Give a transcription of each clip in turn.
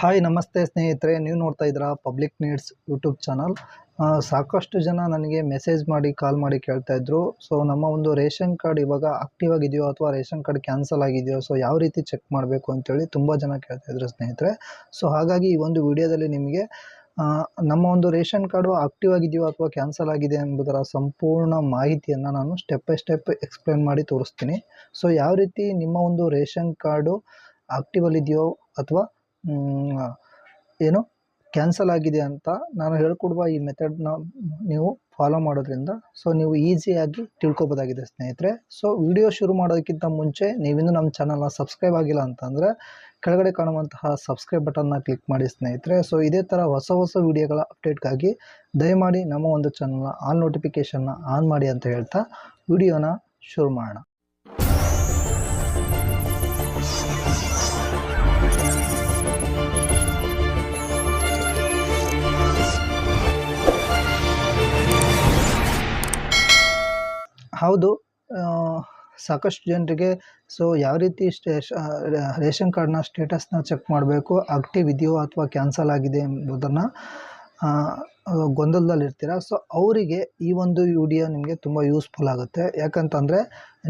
Hi ನಮಸ್ತೆ ಸ್ನೇಹಿತರೆ. ನೀವು ನೋಡ್ತಾ ಇದ್ದೀರಾ ಪಬ್ಲಿಕ್ ನೀಡ್ಸ್ ಯೂಟ್ಯೂಬ್ ಚಾನಲ್ ಸಾಕಷ್ಟು ಜನ ನನಗೆ ಮೆಸೇಜ್ ಮಾಡಿ ಕಾಲ್ ಮಾಡಿ ಕೇಳ್ತಾ ಇದ್ರು. ಸೊ ನಮ್ಮ ಒಂದು ರೇಷನ್ ಕಾರ್ಡ್ ಇವಾಗ ಆಕ್ಟಿವ್ ಆಗಿದೆಯೋ ಅಥವಾ ರೇಷನ್ ಕಾರ್ಡ್ ಕ್ಯಾನ್ಸಲ್ ಆಗಿದೆಯೋ ಸೊ ಯಾವ ರೀತಿ ಚೆಕ್ ಮಾಡಬೇಕು ಅಂತೇಳಿ ತುಂಬ ಜನ ಕೇಳ್ತಾ ಇದ್ರು ಸ್ನೇಹಿತರೆ. ಸೊ ಹಾಗಾಗಿ ಈ ಒಂದು ವಿಡಿಯೋದಲ್ಲಿ ನಿಮಗೆ ನಮ್ಮ ಒಂದು ರೇಷನ್ ಕಾರ್ಡು ಆಕ್ಟಿವ್ ಆಗಿದೆಯೋ ಅಥವಾ ಕ್ಯಾನ್ಸಲ್ ಆಗಿದೆ ಎಂಬುದರ ಸಂಪೂರ್ಣ ಮಾಹಿತಿಯನ್ನು ನಾನು ಸ್ಟೆಪ್ ಬೈ ಸ್ಟೆಪ್ ಎಕ್ಸ್ಪ್ಲೇನ್ ಮಾಡಿ ತೋರಿಸ್ತೀನಿ. ಸೊ ಯಾವ ರೀತಿ ನಿಮ್ಮ ಒಂದು ರೇಷನ್ ಕಾರ್ಡು ಆಕ್ಟಿವಲ್ಲಿದೆಯೋ ಅಥವಾ ಏನು ಕ್ಯಾನ್ಸಲ್ ಆಗಿದೆ ಅಂತ ನಾನು ಹೇಳ್ಕೊಡುವ ಈ ಮೆಥಡ್ನ ನೀವು ಫಾಲೋ ಮಾಡೋದ್ರಿಂದ. ಸೊ ನೀವು ಈಸಿಯಾಗಿ ತಿಳ್ಕೊಬೋದಾಗಿದೆ ಸ್ನೇಹಿತರೆ. ಸೊ ವಿಡಿಯೋ ಶುರು ಮಾಡೋದಕ್ಕಿಂತ ಮುಂಚೆ ನೀವಿನ್ನೂ ನಮ್ಮ ಚಾನಲ್ನ ಸಬ್ಸ್ಕ್ರೈಬ್ ಆಗಿಲ್ಲ ಅಂತಂದರೆ ಕೆಳಗಡೆ ಕಾಣುವಂತಹ ಸಬ್ಸ್ಕ್ರೈಬ್ ಬಟನ್ನ ಕ್ಲಿಕ್ ಮಾಡಿ ಸ್ನೇಹಿತರೆ. ಸೊ ಇದೇ ಥರ ಹೊಸ ಹೊಸ ವಿಡಿಯೋಗಳ ಅಪ್ಡೇಟ್ಗಾಗಿ ದಯಮಾಡಿ ನಮ್ಮ ಒಂದು ಚಾನಲ್ನ ಆಲ್ ನೋಟಿಫಿಕೇಷನ್ನ ಆನ್ ಮಾಡಿ ಅಂತ ಹೇಳ್ತಾ ವಿಡಿಯೋನ ಶುರು ಮಾಡೋಣ. ಹೌದು. ಸಾಕಷ್ಟು ಜನರಿಗೆ ಸೊ ಯಾವ ರೀತಿ ಸ್ಟೇಷ ರೇಷನ್ ಕಾರ್ಡ್ನ ಸ್ಟೇಟಸ್ನ ಚೆಕ್ ಮಾಡಬೇಕು, ಆಕ್ಟಿವ್ ಇದೆಯೋ ಅಥವಾ ಕ್ಯಾನ್ಸಲ್ ಆಗಿದೆ ಎಂಬುದನ್ನು ಗೊಂದಲದಲ್ಲಿರ್ತೀರ ಸೊ ಅವರಿಗೆ ಈ ಒಂದು ವಿಡಿಯೋ ನಿಮಗೆ ತುಂಬ ಯೂಸ್ಫುಲ್ ಆಗುತ್ತೆ. ಯಾಕಂತಂದರೆ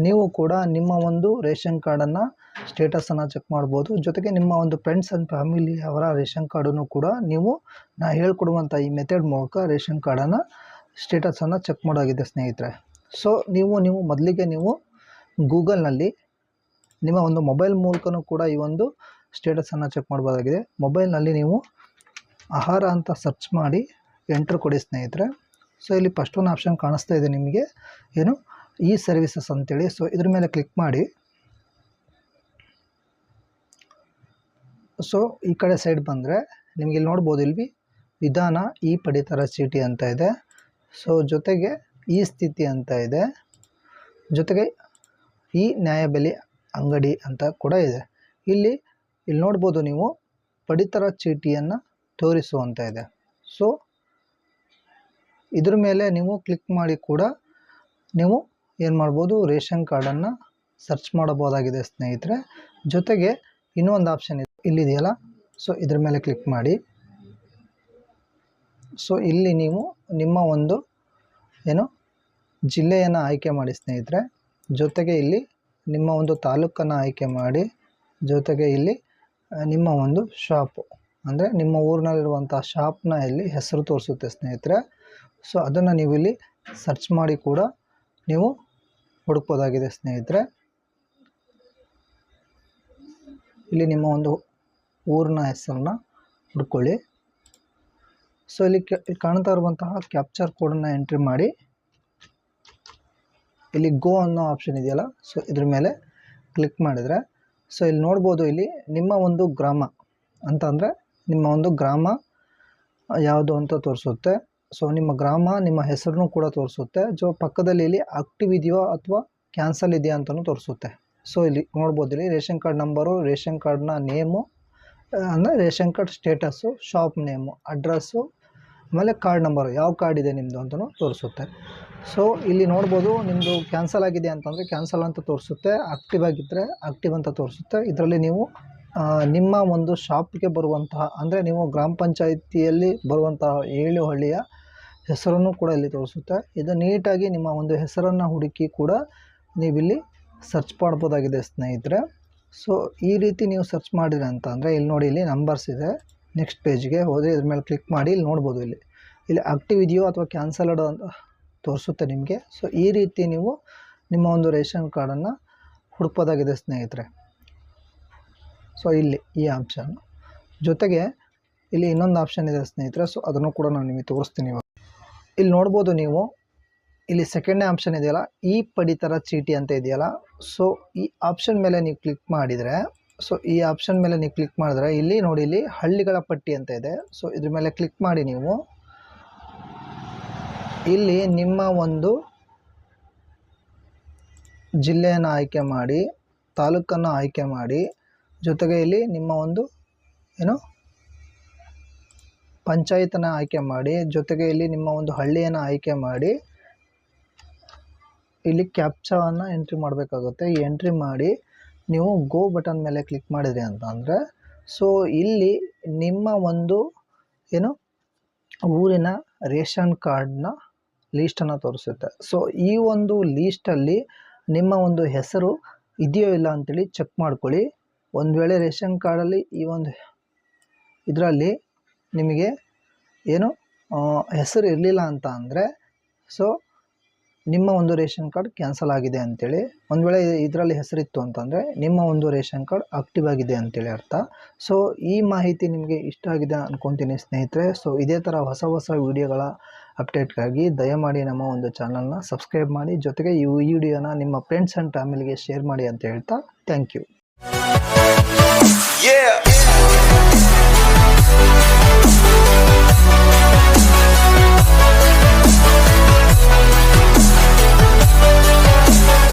ನೀವು ಕೂಡ ನಿಮ್ಮ ಒಂದು ರೇಷನ್ ಕಾರ್ಡನ್ನು ಸ್ಟೇಟಸನ್ನು ಚೆಕ್ ಮಾಡ್ಬೋದು. ಜೊತೆಗೆ ನಿಮ್ಮ ಒಂದು ಫ್ರೆಂಡ್ಸ್ ಆ್ಯಂಡ್ ಫ್ಯಾಮಿಲಿ ಅವರ ರೇಷನ್ ಕಾರ್ಡನ್ನು ಕೂಡ ನೀವು, ನಾ ಹೇಳ್ಕೊಡುವಂಥ ಈ ಮೆಥಡ್ ಮೂಲಕ ರೇಷನ್ ಕಾರ್ಡನ್ನು ಸ್ಟೇಟಸನ್ನು ಚೆಕ್ ಮಾಡೋಗಿದೆ ಸ್ನೇಹಿತರೆ. ಸೊ ನೀವು ನೀವು ಮೊದಲಿಗೆ ನೀವು ಗೂಗಲ್ನಲ್ಲಿ ನಿಮ್ಮ ಒಂದು ಮೊಬೈಲ್ ಮೂಲಕನೂ ಕೂಡ ಈ ಒಂದು ಸ್ಟೇಟಸನ್ನು ಚೆಕ್ ಮಾಡ್ಬೋದಾಗಿದೆ. ಮೊಬೈಲ್ನಲ್ಲಿ ನೀವು ಆಹಾರ ಅಂತ ಸರ್ಚ್ ಮಾಡಿ ಎಂಟ್ರ್ ಕೊಡಿ ಸ್ನೇಹಿತರೆ. ಸೊ ಇಲ್ಲಿ ಫಸ್ಟ್ ಒಂದು ಆಪ್ಷನ್ ಕಾಣಿಸ್ತಾ ಇದೆ ನಿಮಗೆ. ಏನು? ಈ ಸರ್ವಿಸಸ್ ಅಂತೇಳಿ. ಸೊ ಇದ್ರ ಮೇಲೆ ಕ್ಲಿಕ್ ಮಾಡಿ. ಸೊ ಈ ಕಡೆ ಸೈಡ್ ಬಂದರೆ ನಿಮಗೆ ಇಲ್ಲಿ ನೋಡ್ಬೋದು. ಇಲ್ಲಿ ವಿಧಾನ ಈ ಪಡಿತರ ಚೀಟಿ ಅಂತ ಇದೆ. ಸೊ ಜೊತೆಗೆ ಈ ಸ್ಥಿತಿ ಅಂತ ಇದೆ. ಜೊತೆಗೆ ಈ ನ್ಯಾಯಬೆಲೆ ಅಂಗಡಿ ಅಂತ ಕೂಡ ಇದೆ. ಇಲ್ಲಿ ಇಲ್ಲಿ ನೋಡ್ಬೋದು ನೀವು ಪಡಿತರ ಚೀಟಿಯನ್ನು ತೋರಿಸುವಂತ ಇದೆ. ಸೊ ಇದ್ರ ಮೇಲೆ ನೀವು ಕ್ಲಿಕ್ ಮಾಡಿ ಕೂಡ ನೀವು ಏನು ಮಾಡ್ಬೋದು, ರೇಷನ್ ಕಾರ್ಡನ್ನು ಸರ್ಚ್ ಮಾಡಬಹುದಾಗಿದೆ ಸ್ನೇಹಿತರೆ. ಜೊತೆಗೆ ಇನ್ನೂ ಒಂದು ಆಪ್ಷನ್ ಇದೆ. ಇಲ್ಲಿದೆಯಲ್ಲ? ಸೊ ಇದ್ರ ಮೇಲೆ ಕ್ಲಿಕ್ ಮಾಡಿ. ಸೊ ಇಲ್ಲಿ ನೀವು ನಿಮ್ಮ ಒಂದು ಏನು ಜಿಲ್ಲೆಯನ್ನು ಆಯ್ಕೆ ಮಾಡಿ ಸ್ನೇಹಿತರೆ, ಜೊತೆಗೆ ಇಲ್ಲಿ ನಿಮ್ಮ ಒಂದು ತಾಲೂಕನ್ನು ಆಯ್ಕೆ ಮಾಡಿ, ಜೊತೆಗೆ ಇಲ್ಲಿ ನಿಮ್ಮ ಒಂದು ಶಾಪು ಅಂದರೆ ನಿಮ್ಮ ಊರಿನಲ್ಲಿರುವಂಥ ಶಾಪ್ನ ಇಲ್ಲಿ ಹೆಸರು ತೋರಿಸುತ್ತೆ ಸ್ನೇಹಿತರೆ. ಸೊ ಅದನ್ನು ನೀವು ಇಲ್ಲಿ ಸರ್ಚ್ ಮಾಡಿ ಕೂಡ ನೀವು ಹುಡುಕ್ಬೋದಾಗಿದೆ ಸ್ನೇಹಿತರೆ. ಇಲ್ಲಿ ನಿಮ್ಮ ಒಂದು ಊರಿನ ಹೆಸರನ್ನ ಹುಡ್ಕೊಳ್ಳಿ. ಸೊ ಇಲ್ಲಿ ಕಾಣ್ತಾ ಇರುವಂತಹ ಕ್ಯಾಪ್ಚರ್ ಕೋಡನ್ನು ಎಂಟ್ರಿ ಮಾಡಿ. ಇಲ್ಲಿ ಗೋ ಅನ್ನೋ ಆಪ್ಷನ್ ಇದೆಯಲ್ಲ? ಸೊ ಇದ್ರ ಮೇಲೆ ಕ್ಲಿಕ್ ಮಾಡಿದರೆ ಸೊ ಇಲ್ಲಿ ನೋಡ್ಬೋದು ಇಲ್ಲಿ ನಿಮ್ಮ ಒಂದು ಗ್ರಾಮ ಅಂತ ನಿಮ್ಮ ಒಂದು ಗ್ರಾಮ ಯಾವುದು ಅಂತ ತೋರಿಸುತ್ತೆ. ಸೊ ನಿಮ್ಮ ಗ್ರಾಮ, ನಿಮ್ಮ ಹೆಸರನ್ನು ಕೂಡ ತೋರಿಸುತ್ತೆ. ಜೊ ಪಕ್ಕದಲ್ಲಿ ಇಲ್ಲಿ ಆಕ್ಟಿವ್ ಇದೆಯೋ ಅಥವಾ ಕ್ಯಾನ್ಸಲ್ ಇದೆಯಾ ಅಂತಲೂ ತೋರಿಸುತ್ತೆ. ಸೊ ಇಲ್ಲಿ ನೋಡ್ಬೋದು ಇಲ್ಲಿ ರೇಷನ್ ಕಾರ್ಡ್ ನಂಬರು ರೇಷನ್ ಕಾರ್ಡ್ನ ನೇಮು ಅಂದರೆ ration card status shop name address ಆಮೇಲೆ ಕಾರ್ಡ್ ನಂಬರು ಯಾವ ಕಾರ್ಡ್ ಇದೆ ನಿಮ್ಮದು ಅಂತಲೂ ತೋರಿಸುತ್ತೆ. ಸೊ ಇಲ್ಲಿ ನೋಡ್ಬೋದು ನಿಮ್ಮದು ಕ್ಯಾನ್ಸಲ್ ಆಗಿದೆ ಅಂತಂದರೆ ಕ್ಯಾನ್ಸಲ್ ಅಂತ ತೋರಿಸುತ್ತೆ. ಆಕ್ಟಿವ್ ಆಗಿದ್ದರೆ ಆಕ್ಟಿವ್ ಅಂತ ತೋರಿಸುತ್ತೆ. ಇದರಲ್ಲಿ ನೀವು ನಿಮ್ಮ ಒಂದು ಶಾಪ್ಗೆ ಬರುವಂತಹ, ಅಂದರೆ ನೀವು ಗ್ರಾಮ ಪಂಚಾಯಿತಿಯಲ್ಲಿ ಬರುವಂತಹ ಏಳು ಹಳ್ಳಿಯ ಹೆಸರನ್ನು ಕೂಡ ಇಲ್ಲಿ ತೋರಿಸುತ್ತೆ. ಇದು ನೀಟಾಗಿ ನಿಮ್ಮ ಒಂದು ಹೆಸರನ್ನು ಹುಡುಕಿ ಕೂಡ ನೀವಿಲ್ಲಿ ಸರ್ಚ್ ಮಾಡ್ಬೋದಾಗಿದೆ ಸ್ನೇಹಿತರೆ. ಸೊ ಈ ರೀತಿ ನೀವು ಸರ್ಚ್ ಮಾಡಿದ್ರೆ ಅಂತ ಅಂದರೆ ಇಲ್ಲಿ ನೋಡಿ, ಇಲ್ಲಿ ನಂಬರ್ಸ್ ಇದೆ. ನೆಕ್ಸ್ಟ್ ಪೇಜ್ಗೆ ಹೋದರೆ ಇದ್ರ ಮೇಲೆ ಕ್ಲಿಕ್ ಮಾಡಿ ಇಲ್ಲಿ ನೋಡ್ಬೋದು ಇಲ್ಲಿ. ಇಲ್ಲಿ ಆಕ್ಟಿವ್ ಇದೆಯೋ ಅಥವಾ ಕ್ಯಾನ್ಸಲ್ಡ್ ಅಂತ ತೋರಿಸುತ್ತೆ ನಿಮಗೆ. ಸೊ ಈ ರೀತಿ ನೀವು ನಿಮ್ಮ ಒಂದು ರೇಷನ್ ಕಾರ್ಡನ್ನು ಹುಡುಕೋದಾಗಿದೆ ಸ್ನೇಹಿತರೆ. ಸೊ ಇಲ್ಲಿ ಈ ಆಪ್ಷನ್ ಜೊತೆಗೆ ಇಲ್ಲಿ ಇನ್ನೊಂದು ಆಪ್ಷನ್ ಇದೆ ಸ್ನೇಹಿತರೆ. ಸೊ ಅದನ್ನು ಕೂಡ ನಾನು ನಿಮಗೆ ತೋರಿಸ್ತೀನಿ ಇವಾಗ. ಇಲ್ಲಿ ನೋಡ್ಬೋದು ನೀವು, ಇಲ್ಲಿ ಸೆಕೆಂಡ್ನೇ ಆಪ್ಷನ್ ಇದೆಯಲ್ಲ, ಈ ಪಡಿತರ ಚೀಟಿ ಅಂತ ಇದೆಯಲ್ಲ. ಸೊ ಈ ಆಪ್ಷನ್ ಮೇಲೆ ನೀವು ಕ್ಲಿಕ್ ಮಾಡಿದರೆ ಸೊ ಈ ಆಪ್ಷನ್ ಮೇಲೆ ನೀವು ಕ್ಲಿಕ್ ಮಾಡಿದ್ರೆ, ಇಲ್ಲಿ ನೋಡಿ, ಇಲ್ಲಿ ಹಳ್ಳಿಗಳ ಪಟ್ಟಿ ಅಂತ ಇದೆ. ಸೊ ಇದ್ರ ಮೇಲೆ ಕ್ಲಿಕ್ ಮಾಡಿ ನೀವು. ಇಲ್ಲಿ ನಿಮ್ಮ ಒಂದು ಜಿಲ್ಲೆಯನ್ನು ಆಯ್ಕೆ ಮಾಡಿ, ತಾಲೂಕನ್ನು ಆಯ್ಕೆ ಮಾಡಿ, ಜೊತೆಗೆ ಇಲ್ಲಿ ನಿಮ್ಮ ಒಂದು ಏನು? ಪಂಚಾಯತನ ಆಯ್ಕೆ ಮಾಡಿ, ಜೊತೆಗೆ ಇಲ್ಲಿ ನಿಮ್ಮ ಒಂದು ಹಳ್ಳಿಯನ್ನು ಆಯ್ಕೆ ಮಾಡಿ, ಇಲ್ಲಿ ಕ್ಯಾಪ್ಚಾವನ್ನು ಎಂಟ್ರಿ ಮಾಡಬೇಕಾಗುತ್ತೆ. ಎಂಟ್ರಿ ಮಾಡಿ ನೀವು ಗೋ ಬಟನ್ ಮೇಲೆ ಕ್ಲಿಕ್ ಮಾಡಿದ್ರಿ ಅಂತ ಅಂದರೆ, ಸೊ ಇಲ್ಲಿ ನಿಮ್ಮ ಒಂದು ಏನು? ಊರಿನ ರೇಷನ್ ಕಾರ್ಡ್ನ ಲೀಸ್ಟನ್ನು ತೋರಿಸುತ್ತೆ. ಸೊ ಈ ಒಂದು ಲೀಸ್ಟಲ್ಲಿ ನಿಮ್ಮ ಒಂದು ಹೆಸರು ಇದೆಯೋ ಇಲ್ಲ ಅಂತೇಳಿ ಚೆಕ್ ಮಾಡ್ಕೊಳ್ಳಿ. ಒಂದು ವೇಳೆ ರೇಷನ್ ಕಾರ್ಡಲ್ಲಿ ಈ ಒಂದು ಇದರಲ್ಲಿ ನಿಮಗೆ ಏನು ಹೆಸರು ಇರಲಿಲ್ಲ ಅಂತ ಅಂದರೆ ಸೊ ನಿಮ್ಮ ಒಂದು ರೇಷನ್ ಕಾರ್ಡ್ ಕ್ಯಾನ್ಸಲ್ ಆಗಿದೆ ಅಂತೇಳಿ, ಒಂದು ವೇಳೆ ಇದರಲ್ಲಿ ಹೆಸರಿತ್ತು ಅಂತಂದರೆ, ನಿಮ್ಮ ಒಂದು ರೇಷನ್ ಕಾರ್ಡ್ ಆಕ್ಟಿವ್ ಆಗಿದೆ ಅಂತೇಳಿ ಅರ್ಥ. ಸೊ, ಈ ಮಾಹಿತಿ ನಿಮಗೆ ಇಷ್ಟ ಆಗಿದೆ ಅಂದ್ಕೊತೀನಿ ಸ್ನೇಹಿತರೆ. ಸೊ, ಇದೇ ಥರ ಹೊಸ ಹೊಸ ವಿಡಿಯೋಗಳ ಅಪ್ಡೇಟ್ಗಾಗಿ ದಯಮಾಡಿ ನಮ್ಮ ಒಂದು ಚಾನಲ್ನ ಸಬ್ಸ್ಕ್ರೈಬ್ ಮಾಡಿ, ಜೊತೆಗೆ ಈ ವಿಡಿಯೋನ ನಿಮ್ಮ ಫ್ರೆಂಡ್ಸ್ ಆ್ಯಂಡ್ ಫ್ಯಾಮಿಲಿಗೆ ಶೇರ್ ಮಾಡಿ ಅಂತ ಹೇಳ್ತಾ ಥ್ಯಾಂಕ್ ಯು